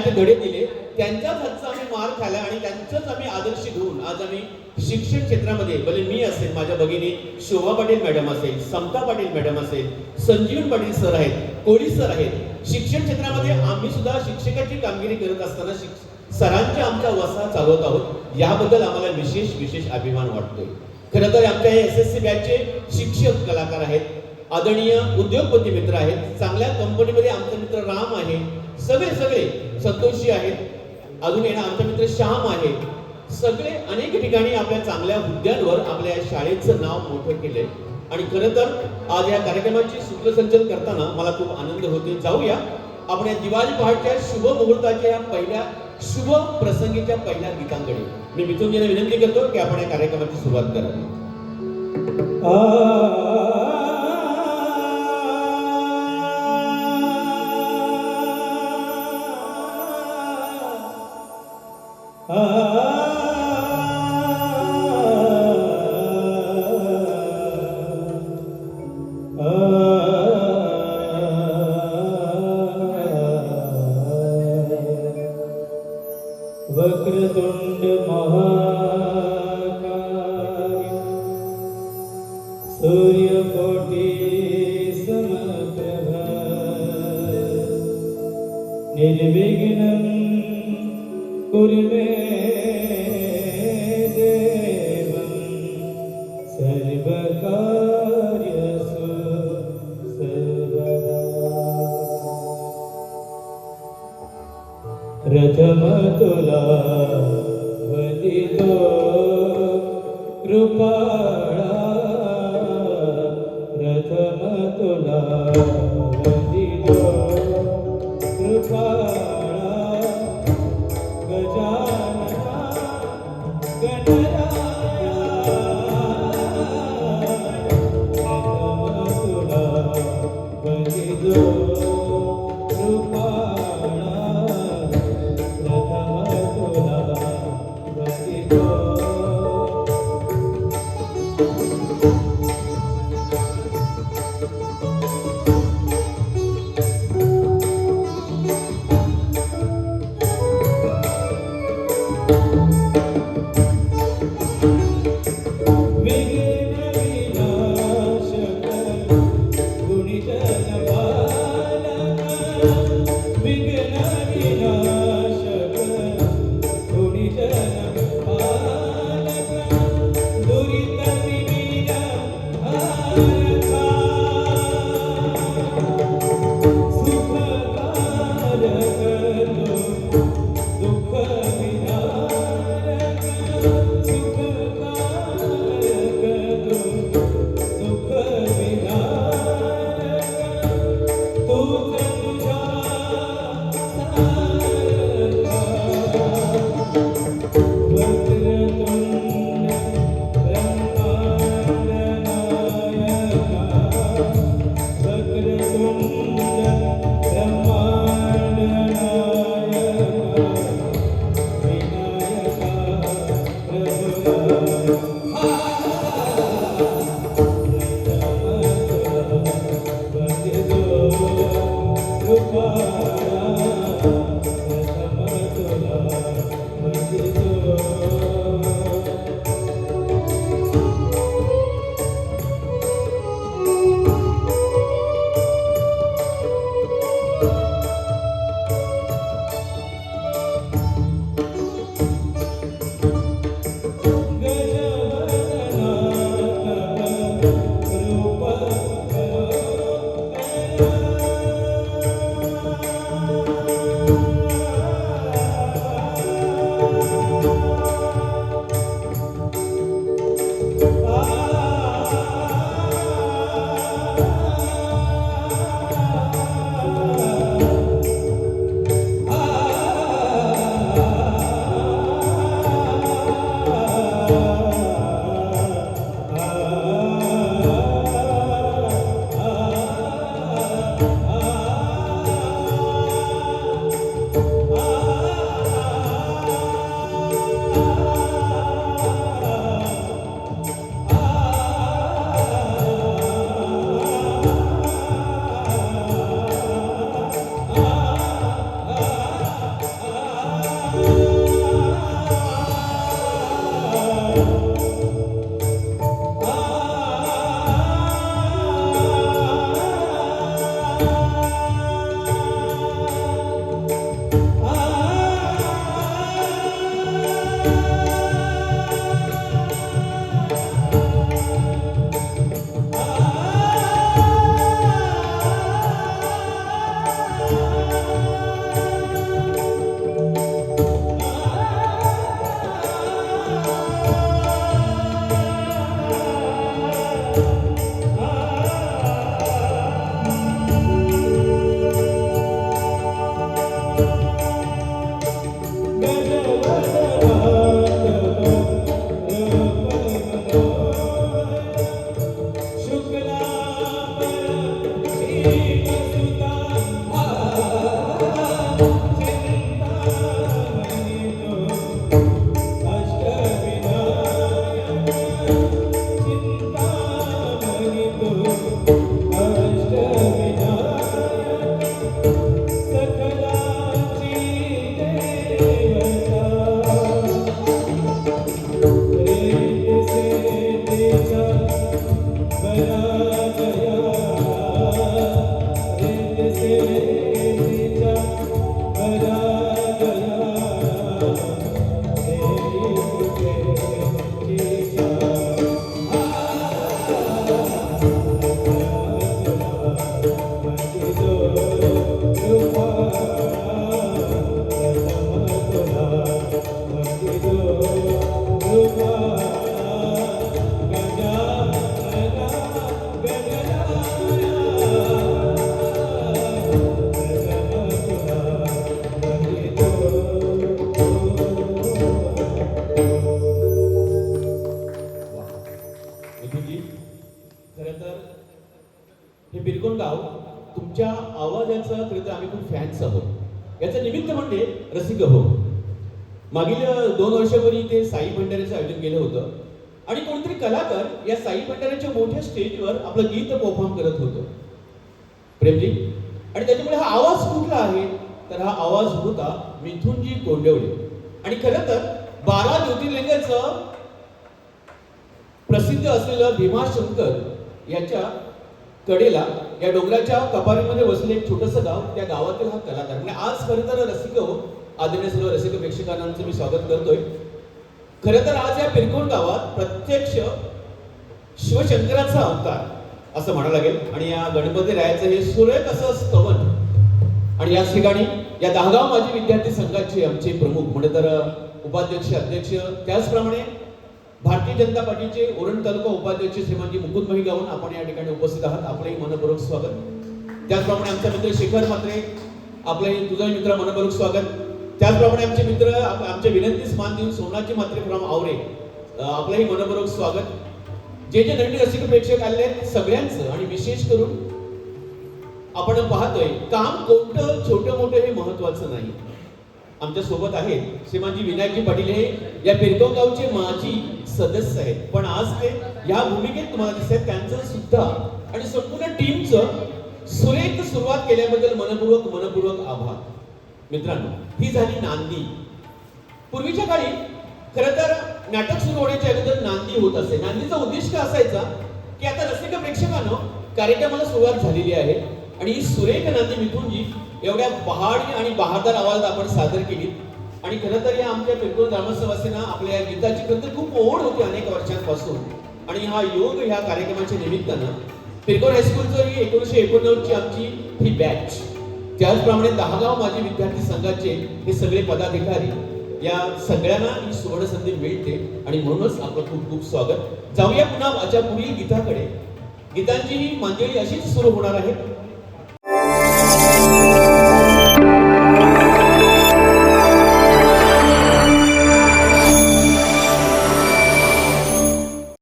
ज्ञानाचे धडे दिले त्यांच्याच हातचा आम्ही मार खाल्ला आणि त्यांचंच आम्ही आदर्श घेऊन आज आम्ही शिक्षण क्षेत्रामध्ये भले मी असेल माझ्या भगिनी शोभा पाटील मॅडम असेल समता पाटील मॅडम असेल संजीवन पाटील सर आहेत कोळी सर आहेत शिक्षण क्षेत्रामध्ये आम्ही सुद्धा शिक्षकाची कामगिरी करत असताना शिक सरांच्या आमचा वसा चालवत आहोत याबद्दल आम्हाला विशेष विशेष अभिमान वाटतोय. खरं तर आमच्या एस एस सी बॅचचे शिक्षक कलाकार आहेत आदरणीय उद्योगपती मित्र आहेत चांगल्या कंपनीमध्ये आमचा मित्र राम आहे सगळे सगळे संतोषी आहेत. अजून येणं आमचा मित्र श्याम आहे. सगळे अनेक ठिकाणी आपल्या चांगल्या हुद्द्यांवर आपल्या या शाळेचं नाव मोठं केलंय. आणि खरं तर आज या कार्यक्रमाची सूत्रसंचन करताना मला खूप आनंद होते जाऊया आपण या दिवाळी पहाटच्या शुभ मुहूर्ताच्या या पहिल्या शुभ प्रसंगीच्या पहिल्या गीतांकडे. मी मिथुनजीने विनंती करतो की आपण या कार्यक्रमाची सुरुवात करावी सूर्यकोटि समप्रभा निर्विघ्नं कुरु मे देवं सर्वकार्यसु सर्वदा प्रथम तुला वदितो love. Peguei हे बिरकोन गाव तुमच्या आवाजाचा खरं तर आम्ही खूप फॅन्स आहोत. याचं निमित्त म्हणजे रसिक हो मागील दोन वर्षापूर्वी ते साई भंडाऱ्याचं आयोजन केलं होतं. आणि कोणतरी कलाकार या साई भंडाऱ्याच्या मोठ्या स्टेजवर आपलं गीत परफॉर्म करत होतं. प्रेमजी आणि त्याच्यामुळे हा आवाज कुठला आहे? तर हा आवाज होता मिथुनजी कोंडवले आणि खरं तर बारा ज्योतिर्लिंगाचं प्रसिद्ध असलेलं भीमाशंकर याच्या कडेला या डोंगराच्या कपारीमध्ये वसलेलं एक छोटंसं गाव त्या गावातील हा कलाकार. म्हणजे आज खरं तर रसिक हो. आदरणीय सर्व रसिक प्रेक्षकांचं मी स्वागत करतोय. खरं तर आज या पिरकोण गावात प्रत्यक्ष शिवशंकराचा अवतार असं म्हणावं लागेल. आणि या गणपती रायाचं हे सुरेख असं स्तवन आणि याच ठिकाणी या दहागाव माजी विद्यार्थी संघाचे आमचे प्रमुख म्हणजे तर उपाध्यक्ष अध्यक्ष त्याचप्रमाणे भारतीय जनता पार्टीचे ओरण तालुका उपाध्यक्ष श्रीमानजी मुकुंद मही गावून आपण या ठिकाणी उपस्थित आहात. आपलंही मनपूर्वक स्वागत. त्याचप्रमाणे आमचा मित्र शेखर मात्रे आपले तुझा मित्र मनपूर्वक स्वागत. त्याचप्रमाणे आमचे मित्र आमच्या विनंतीस मान देऊन सोमनाथजी मात्रे फ्रॉम आवरे. आपलंही मनपूर्वक स्वागत. जे जे नवीन रसिक प्रेक्षक आले आहेत सगळ्यांचं आणि विशेष करून आपण पाहतोय काम कोणतं छोटं मोठं हे महत्वाचं नाही. आमच्यासोबत आहेत श्रीमानजी विनायकजी पाटील हे. या पिरगाव गावचे माजी सदस्य आहेत. पण आज ते या भूमिकेत तुम्हाला दिसत आहेत. त्यांचं सुद्धा आणि संपूर्ण टीमचं सुरेख सुरुवात केल्याबद्दल मनपूर्वक मनपूर्वक आभार. मित्रांनो ही झाली नांदी. पूर्वीच्या काळी खरं तर नाटक सुरू होण्याच्या अगोदर नांदी होत असे. नांदीचा उद्देश काय असायचा? की आता रसिक प्रेक्षकांनो कार्यक्रमाला सुरुवात झालेली आहे. आणि ही सुरेख नांदी मिथून जी एवढ्या पहाडी आणि बहादर आवाज आपण सादर केली. आणि खरं तर या आमच्या पिरकोळ ग्रामस्थवासींना आपल्या या गीताची खरं तर खूप ओढ होती अनेक वर्षांपासून. आणि हा योग ह्या कार्यक्रमाच्या निमित्तानं पिरकोळ हायस्कूलचं ही एकोणीसशे एकोणनव्वदची आमची ही बॅच त्याचप्रमाणे दहागाव माजी विद्यार्थी संघाचे हे सगळे पदाधिकारी या सगळ्यांना ही सुवर्ण संधी मिळते. आणि म्हणूनच आपलं खूप खूप स्वागत. जाऊया पुन्हा माझ्या पुढील गीताकडे. गीतांची ही मांजळी अशीच सुरू होणार आहे. 啊。